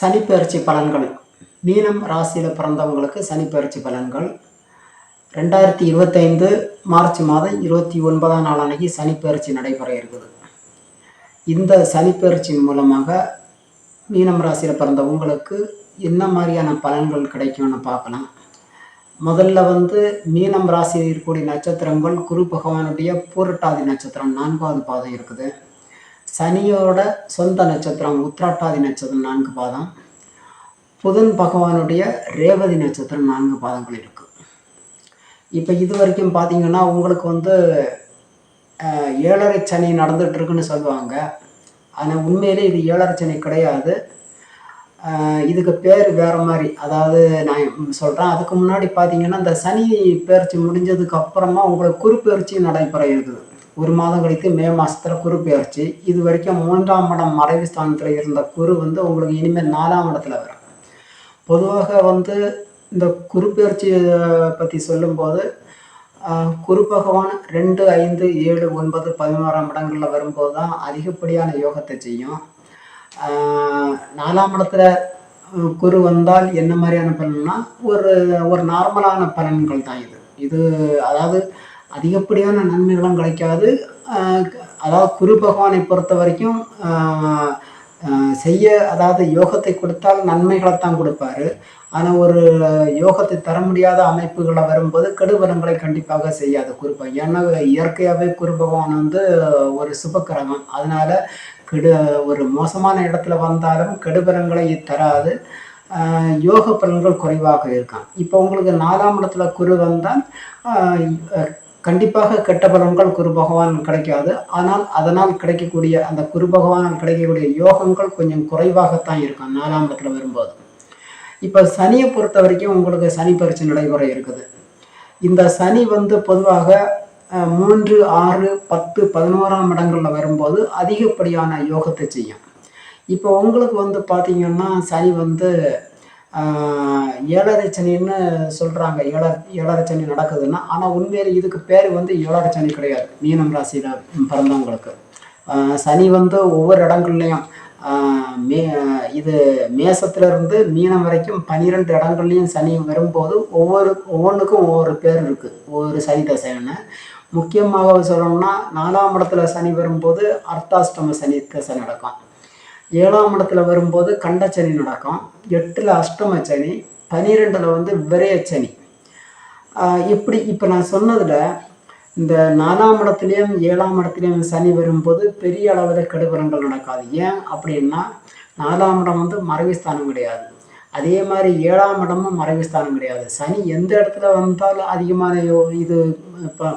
சனிப்பெயர்ச்சி பலன்கள். மீனம் ராசியில் பிறந்தவங்களுக்கு சனிப்பெயர்ச்சி பலன்கள். ரெண்டாயிரத்தி இருபத்தைந்து மார்ச் மாதம் இருபத்தி ஒன்பதாம் நாள் அன்னைக்கு சனிப்பெயர்ச்சி நடைபெற இருக்குது இந்த சனிப்பெயர்ச்சியின் மூலமாக மீனம் ராசியில் பிறந்தவங்களுக்கு என்ன மாதிரியான பலன்கள் கிடைக்கும்னு பார்க்கலாம். முதல்ல வந்து மீனம் ராசியில் இருக்கக்கூடிய நட்சத்திரங்கள் குரு பகவானுடைய பூரட்டாதி நட்சத்திரம் நான்காவது பாதம் இருக்குது. சனியோட சொந்த நட்சத்திரம் உத்திராட்டாதி நட்சத்திரம் நான்கு பாதம். புதன் பகவானுடைய ரேவதி நட்சத்திரம் நான்கு பாதங்கள் இருக்குது இப்போ இது வரைக்கும் பார்த்தீங்கன்னா உங்களுக்கு வந்து ஏழரை சனி நடந்துகிட்ருக்குன்னு சொல்லுவாங்க. ஆனால் உண்மையிலே இது ஏழரை சனி கிடையாது. இதுக்கு பேர் வேறு மாதிரி. அதாவது நான் சொல்கிறேன் அதுக்கு முன்னாடி பார்த்தீங்கன்னா இந்த சனி பேர்ச்சி முடிஞ்சதுக்கு அப்புறமா உங்களுக்கு குரு நடைபெற இருக்குது. ஒரு மாதம் கழித்து மே மாதத்தில் குரு பெயர்ச்சி. இது வரைக்கும் மூன்றாம் இடம் மறைவு ஸ்தானத்தில் இருந்த குரு வந்து உங்களுக்கு இனிமேல் நாலாம் இடத்துல வரும். பொதுவாக வந்து இந்த குரு பெயர்ச்சியை பற்றி சொல்லும்போது குரு பகவான் ரெண்டு ஐந்து ஏழு ஒன்பது பதினோராம் இடங்களில் வரும்போது தான் அதிகப்படியான யோகத்தை செய்யும். நாலாம் இடத்துல குரு வந்தால் என்ன மாதிரியான பலன்னா ஒரு ஒரு நார்மலான பலன்கள் தான் இது. இது அதாவது அதிகப்படியான நன்மைகளும் கிடைக்காது. அதாவது குரு பகவானை பொறுத்த வரைக்கும் செய்ய அதாவது யோகத்தை கொடுத்தால் நன்மைகளைத்தான் கொடுப்பாரு. ஆனால் ஒரு யோகத்தை தர முடியாத அமைப்புகளை வரும்போது கெடுபலங்களை கண்டிப்பாக செய்யாது குரு ஏன்னா இயற்கையாகவே குரு பகவான் வந்து ஒரு சுபக்கிரகம். அதனால கெடு ஒரு மோசமான இடத்துல வந்தாலும் கெடுபலங்களை தராது. யோக பலன்கள் குறைவாக இருக்கான். இப்போ உங்களுக்கு நாலாம் இடத்துல குரு வந்தால் கண்டிப்பாக கெட்ட பலன்கள் குரு பகவான் கிடைக்காது. ஆனால் அதனால் கிடைக்கக்கூடிய அந்த குரு பகவானால் கிடைக்கக்கூடிய யோகங்கள் கொஞ்சம் குறைவாகத்தான் இருக்கும் நாலாம் இடத்துல வரும்போது. இப்போ சனியை பொறுத்த வரைக்கும் உங்களுக்கு சனி பரிசு நடைமுறை இருக்குது. இந்த சனி வந்து பொதுவாக மூன்று ஆறு பத்து பதினோராம் இடங்களில் வரும்போது அதிகப்படியான யோகத்தை செய்யும். இப்போ உங்களுக்கு வந்து பார்த்தீங்கன்னா சனி வந்து ஏழரை சனின்னு சொல்கிறாங்க ஏழரை ஏழரை சனி நடக்குதுன்னா ஆனால் உண்மையிலே இதுக்கு பேர் வந்து ஏழரை சனி கிடையாது. மீனம் ராசியில் பிறந்தவங்களுக்கு. சனி வந்து ஒவ்வொரு இடங்கள்லையும் மே இது மேசத்துலேருந்து மீனம் வரைக்கும் பன்னிரெண்டு இடங்கள்லையும் சனி வரும்போது ஒவ்வொரு ஒவ்வொன்றுக்கும் ஒவ்வொரு பேர் இருக்குது ஒவ்வொரு சனி தசைன்னு. முக்கியமாக சொல்லணும்னா நாலாம் இடத்துல சனி வரும்போது அர்த்தாஷ்டம சனி தசை நடக்கும். ஏழாம் இடத்துல வரும்போது கண்டச்சனி நடக்கும். எட்டில் அஷ்டம சனி பனிரெண்டில் வந்து விரயச்சனி சனி. இப்படி இப்போ நான் சொன்னதில் இந்த நாலாம் இடத்துலையும் ஏழாம் இடத்துலையும் சனி வரும்போது பெரிய அளவில் கெடுபலங்கள் நடக்காது. ஏன் அப்படின்னா நாலாம் இடம் வந்து மறைவுஸ்தானம் கிடையாது. அதே மாதிரி ஏழாம் இடமும் மறைவுஸ்தானம் கிடையாது. சனி எந்த இடத்துல வந்தாலும் அதிகமான யோ- இது இப்போ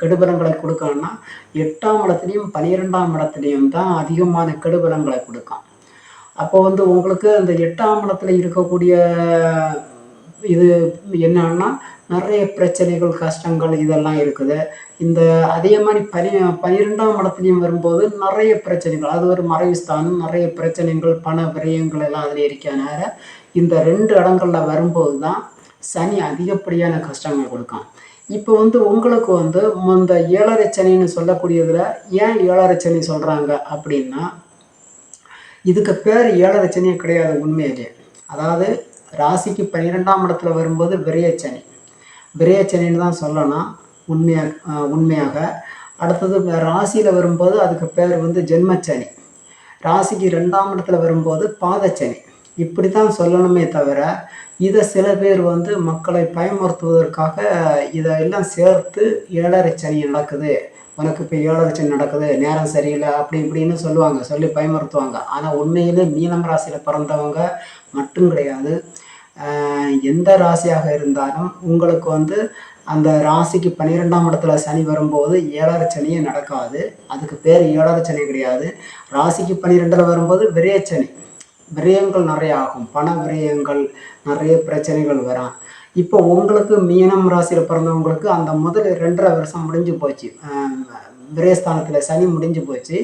கெடுபலங்களை கொடுக்கணும்னா எட்டாம் இடத்துலையும் பன்னிரெண்டாம் இடத்துலையும் தான் அதிகமான கெடுபலங்களை கொடுக்கும். அப்போ வந்து உங்களுக்கு அந்த எட்டாம் இடத்துல இருக்கக்கூடிய இது என்னன்னா நிறைய பிரச்சனைகள் கஷ்டங்கள் இதெல்லாம் இருக்குது. இந்த அதே மாதிரி பனி பனிரெண்டாம் இடத்துலையும் வரும்போது நிறைய பிரச்சனைகள் அது ஒரு மறைவுஸ்தானம் நிறைய பிரச்சனைகள் பண விரயங்கள் எல்லாம் அதில் இருக்கிறனால இந்த ரெண்டு இடங்கள்ல வரும்போது தான் சனி அதிகப்படியான கஷ்டங்கள் கொடுக்கும். இப்போ வந்து உங்களுக்கு வந்து இந்த ஏழரை சனின்னு சொல்லக்கூடியதில் ஏன் ஏழரை சனி சொல்கிறாங்க அப்படின்னா இதுக்கு பேர் ஏழரை சனியே கிடையாது உண்மையிலே. அதாவது ராசிக்கு பன்னிரெண்டாம் இடத்துல வரும்போது விரையச்சனி விரையச்சனின்னு தான் சொல்லணும். உண்மையாக உண்மையாக. அடுத்தது ராசியில் வரும்போது அதுக்கு பேர் வந்து ஜென்மச்சனி. ராசிக்கு ரெண்டாம் இடத்துல வரும்போது பாதச்சனி. இப்படி தான் சொல்லணுமே தவிர இதை சில பேர் வந்து மக்களை பயமுறுத்துவதற்காக இதெல்லாம் சேர்த்து ஏழரை சனி நடக்குது. உனக்கு இப்போ ஏழரை சனி நடக்குது நேரம் சரியில்லை அப்படி இப்படின்னு சொல்லுவாங்க சொல்லி பயமுறுத்துவாங்க. ஆனால் உண்மையிலே மீனம் ராசியில் பிறந்தவங்க மட்டும் கிடையாது. எந்த ராசியாக இருந்தாலும் உங்களுக்கு வந்து அந்த ராசிக்கு பன்னிரெண்டாம் இடத்துல சனி வரும்போது ஏழரை சனியே நடக்காது. அதுக்கு பேர் ஏழரை சனி கிடையாது. ராசிக்கு பன்னிரெண்டில் வரும்போது விரயச்சனி விரயங்கள் நிறைய ஆகும். பண விரயங்கள் நிறைய பிரச்சனைகள் வரும் இப்போ உங்களுக்கு மீனம் ராசியில் பிறந்தவங்களுக்கு அந்த முதல் ரெண்டரை வருஷம் முடிஞ்சு போச்சு. விரயஸ்தானத்தில் சனி முடிஞ்சு போச்சு.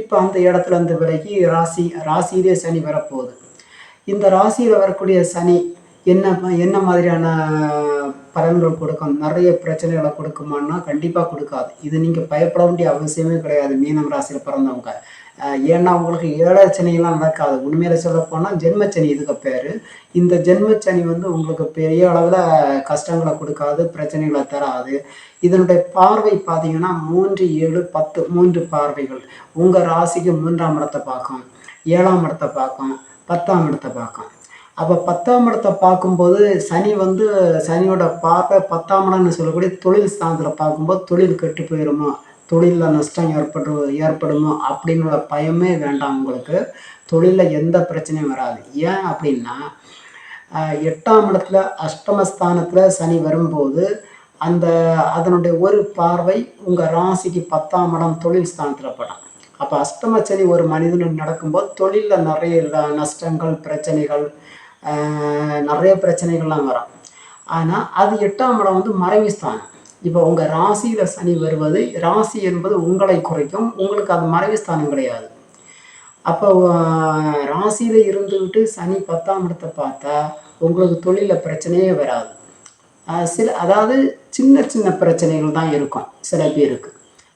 இப்போ அந்த இடத்துல இருந்து விலகி ராசி ராசியிலே சனி வரப்போகுது. இந்த ராசியில் வரக்கூடிய சனி என்ன என்ன மாதிரியான பலன்கள் கொடுக்கும்? நிறைய பிரச்சனைகளை கொடுக்குமான்னா கண்டிப்பாக கொடுக்காது. இது நீங்கள் பயப்பட வேண்டிய அவசியமே கிடையாது மீனம் ராசியில் பிறந்தவங்க. ஏன்னா உங்களுக்கு ஏழரை சனியெல்லாம் நடக்காது. உண்மையில சொல்ல போனால் ஜென்மச்சனி இதுக்கு பேர். இந்த ஜென்மச்சனி வந்து உங்களுக்கு பெரிய அளவில் கஷ்டங்களை கொடுக்காது பிரச்சனைகளை தராது. இதனுடைய பார்வை பார்த்தீங்கன்னா மூன்று ஏழு பத்து மூன்று பார்வைகள். உங்கள் ராசிக்கு மூன்றாம் இடத்தை பார்க்கும் ஏழாம் இடத்தை பார்க்கும். பத்தாம் இடத்தை பார்க்கும். அப்போ பத்தாம் இடத்தை பார்க்கும்போது சனி வந்து சனியோட பார்வை பத்தாம் இடம்னு சொல்லக்கூடிய தொழில் ஸ்தானத்தில் பார்க்கும்போது தொழில் கெட்டு போயிடுமோ தொழிலில் நஷ்டம் ஏற்படு ஏற்படுமோ? அப்படிங்கிற பயமே வேண்டாம் உங்களுக்கு. தொழிலில் எந்த பிரச்சனையும் வராது. ஏன் அப்படின்னா எட்டாம் இடத்துல அஷ்டமஸ்தானத்தில் சனி வரும்போது அந்த அதனுடைய ஒரு பார்வை உங்கள் ராசிக்கு பத்தாம் இடம் தொழில் ஸ்தானத்தில் படம். அப்போ அஷ்டம சனி ஒரு மனிதனுக்கு நடக்கும்போது தொழிலில் நிறைய நஷ்டங்கள் பிரச்சனைகள் நிறைய பிரச்சனைகள்லாம் வரும். ஆனால் அது எட்டாம் இடம் வந்து மறைவு ஸ்தானம். இப்போ உங்கள் ராசியில் சனி வருவது ராசி என்பது உங்களை குறைக்கும் உங்களுக்கு அது மறைவு ஸ்தானம் கிடையாது. அப்போ ராசியில் இருந்துக்கிட்டு சனி பத்தாம் இடத்தை பார்த்தா உங்களுக்கு தொழிலில் பிரச்சனையே வராது. சில அதாவது சின்ன சின்ன பிரச்சனைகள் தான் இருக்கும் சில பேருக்கு.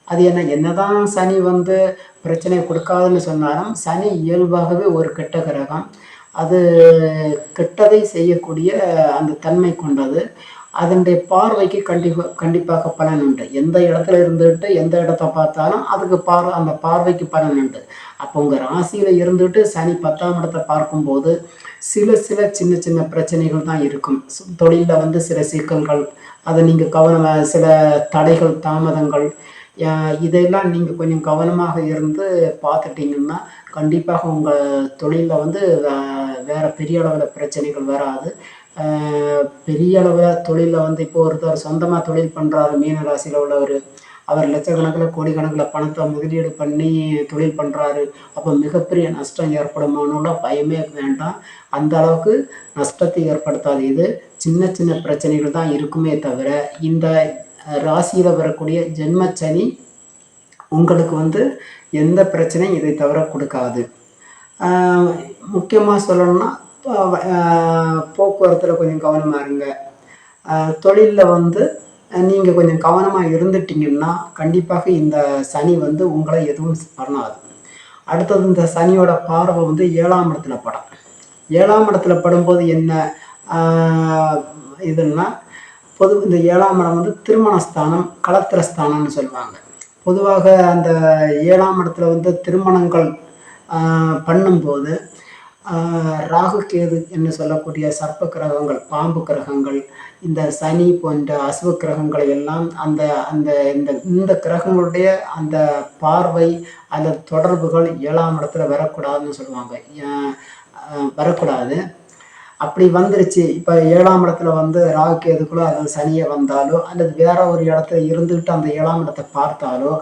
அது என்ன என்னதான் சனி வந்து பிரச்சனை கொடுக்காதுன்னு சொன்னாலும் சனி இயல்பாகவே ஒரு கெட்ட கிரகம். அது கெட்டதை செய்யக்கூடிய அந்த தன்மை கொண்டது. அதனுடைய பார்வைக்கு கண்டிப்பாக கண்டிப்பாக பலன் உண்டு. எந்த இடத்துல இருந்துட்டு எந்த இடத்த பார்த்தாலும் அதுக்கு பார்வை அந்த பார்வைக்கு பலன் உண்டு. அப்போ உங்கள் ராசியில் இருந்துட்டு சனி பத்தாம் இடத்தை பார்க்கும்போது சில சில சின்ன சின்ன பிரச்சனைகள் தான் இருக்கும். தொழிலில் வந்து சில சிக்கல்கள் அதை நீங்கள் கவனம் சில தடைகள் தாமதங்கள் இதெல்லாம் நீங்கள் கொஞ்சம் கவனமாக இருந்து பார்த்துட்டீங்கன்னா கண்டிப்பாக உங்கள் தொழிலில் வந்து வேறு பெரிய அளவில் பிரச்சனைகள் வராது. பெரிய அளவில் தொழிலில் வந்து இப்போ ஒருத்தர் சொந்தமாக தொழில் பண்ணுறாரு மீன ராசியில் உள்ளவர் அவர் லட்சக்கணக்கில் கோடிக்கணக்கில் பணத்தை முதலீடு பண்ணி தொழில் பண்ணுறாரு அப்போ மிகப்பெரிய நஷ்டம் ஏற்படுமானுலாம் பயமே வேண்டாம். அந்த அளவுக்கு நஷ்டத்தை ஏற்படுத்தாது. இது சின்ன சின்ன பிரச்சனைகள் தான் இருக்குமே தவிர இந்த ராசியில் வரக்கூடிய ஜென்மச்சனி உங்களுக்கு வந்து எந்த பிரச்சனையும் இதை தவிர கொடுக்காது. முக்கியமாக சொல்லணும்னா போக்குவரத்தில் கொஞ்சம் கவனமாக இருங்க. தொழிலில் வந்து நீங்கள் கொஞ்சம் கவனமாக இருந்துட்டீங்கன்னா கண்டிப்பாக இந்த சனி வந்து உங்களை எதுவும் பண்ணாது. அடுத்தது இந்த சனியோட பார்வை வந்து ஏழாம் இடத்துல படம். ஏழாம் இடத்துல படும்போது என்ன இதுன்னா பொது இந்த ஏழாம் இடம் வந்து திருமணஸ்தானம் கலத்திரஸ்தானம்னு சொல்லுவாங்க. பொதுவாக அந்த ஏழாம் இடத்துல வந்து திருமணங்கள் பண்ணும்போது ராகு கேது என்று சொல்லக்கூடிய சர்ப்ப கிரகங்கள் பாம்பு கிரகங்கள் இந்த சனி போன்ற அசுவ கிரகங்களை எல்லாம் அந்த அந்த இந்த இந்த கிரகங்களுடைய அந்த பார்வை அல்லது தொடர்புகள் ஏழாம் இடத்துல வரக்கூடாதுன்னு சொல்லுவாங்க. வரக்கூடாது. அப்படி வந்துருச்சு. இப்போ ஏழாம் இடத்துல வந்து ராகுக்கு கேதுக்குள்ளோ அது சனியை வந்தாலோ அல்லது வேற ஒரு இடத்துல இருந்துக்கிட்டு அந்த ஏழாம் இடத்தை பார்த்தாலோ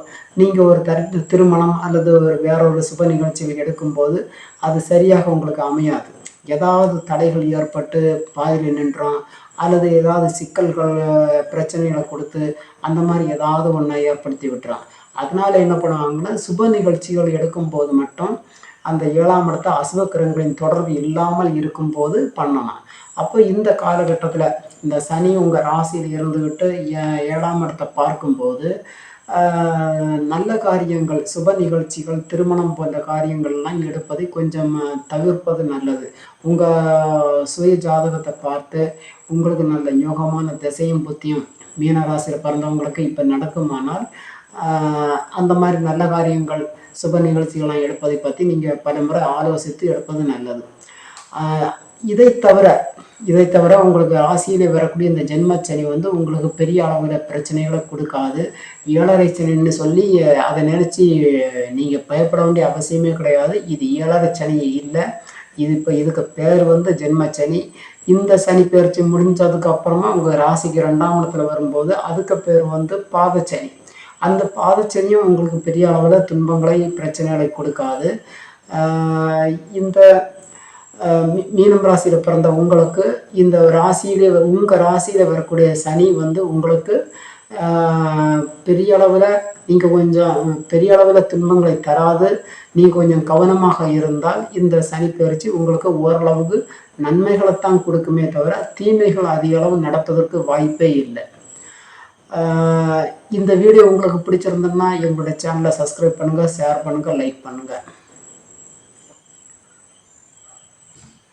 நீங்கள் ஒரு தரி திருமணம் அல்லது ஒரு வேற ஒரு சுப நிகழ்ச்சிகள் எடுக்கும்போது அது சரியாக உங்களுக்கு அமையாது. ஏதாவது தடைகள் ஏற்பட்டு பாதியில் நின்றோம் அல்லது ஏதாவது சிக்கல்கள் பிரச்சனைகளை கொடுத்து அந்த மாதிரி ஏதாவது ஒன்றை ஏற்படுத்தி விட்டுறான் அதனால என்ன பண்ணுவாங்கன்னா சுப நிகழ்ச்சிகள் எடுக்கும்போது மட்டும் அந்த ஏழாம் இடத்த அசுவக்கிரகங்களின் தொடர்பு இல்லாமல் இருக்கும்போது பண்ணலாம். அப்போ இந்த காலகட்டத்தில் இந்த சனி உங்கள் ராசியில் இருந்துக்கிட்டு ஏ- ஏழாம் இடத்தை பார்க்கும்போது நல்ல காரியங்கள் சுப நிகழ்ச்சிகள் திருமணம் போன்ற காரியங்கள்லாம் எடுப்பதை கொஞ்சம் தவிர்ப்பது நல்லது. உங்கள் சுய ஜாதகத்தை பார்த்து உங்களுக்கு நல்ல யோகமான திசையும் புத்தியும் மீனராசியில் பிறந்தவங்களுக்கு இப்போ நடக்குமானால் அந்த மாதிரி நல்ல காரியங்கள் சுப நிகழ்ச்சிகள்லாம் எடுப்பதை பற்றி நீங்கள் பலமுறை ஆலோசித்து எடுப்பது நல்லது. இதை தவிர இதை தவிர உங்களுக்கு ராசியில் வரக்கூடிய இந்த ஜென்மச்சனி வந்து உங்களுக்கு பெரிய அளவில் பிரச்சனைகளை கொடுக்காது. ஏழரை சனின்னு சொல்லி அதை நினச்சி நீங்கள் பயப்பட வேண்டிய அவசியமே கிடையாது. இது ஏழரை சனி இல்லை. இது இப்போ இதுக்கு பேர் வந்து ஜென்மச்சனி. இந்த சனி பயிற்சி முடிஞ்சதுக்கு அப்புறமா உங்கள் ராசிக்கு ரெண்டாம் இடத்துல வரும்போது அதுக்கு பேர் வந்து பாதச்சனி. அந்த பாதச்சனியும் உங்களுக்கு பெரிய அளவில் துன்பங்களை பிரச்சனைகளை கொடுக்காது. இந்த மீனம் ராசியில் பிறந்த உங்களுக்கு இந்த ராசியிலே உங்கள் ராசியில் வரக்கூடிய சனி வந்து உங்களுக்கு பெரிய அளவில் நீங்கள் கொஞ்சம் பெரிய அளவில் துன்பங்களை தராது. நீங்கள் கொஞ்சம் கவனமாக இருந்தால் இந்த சனி பயிற்சி உங்களுக்கு ஓரளவுக்கு நன்மைகளைத்தான் கொடுக்குமே தவிர தீமைகள் அதிக அளவு நடப்பதற்கு வாய்ப்பே இல்லை. இந்த வீடியோ உங்களுக்கு பிடிச்சிருந்ததுன்னா எங்களுடைய சேனலை சப்ஸ்கிரைப் பண்ணுங்கள் ஷேர் பண்ணுங்கள் லைக் பண்ணுங்கள்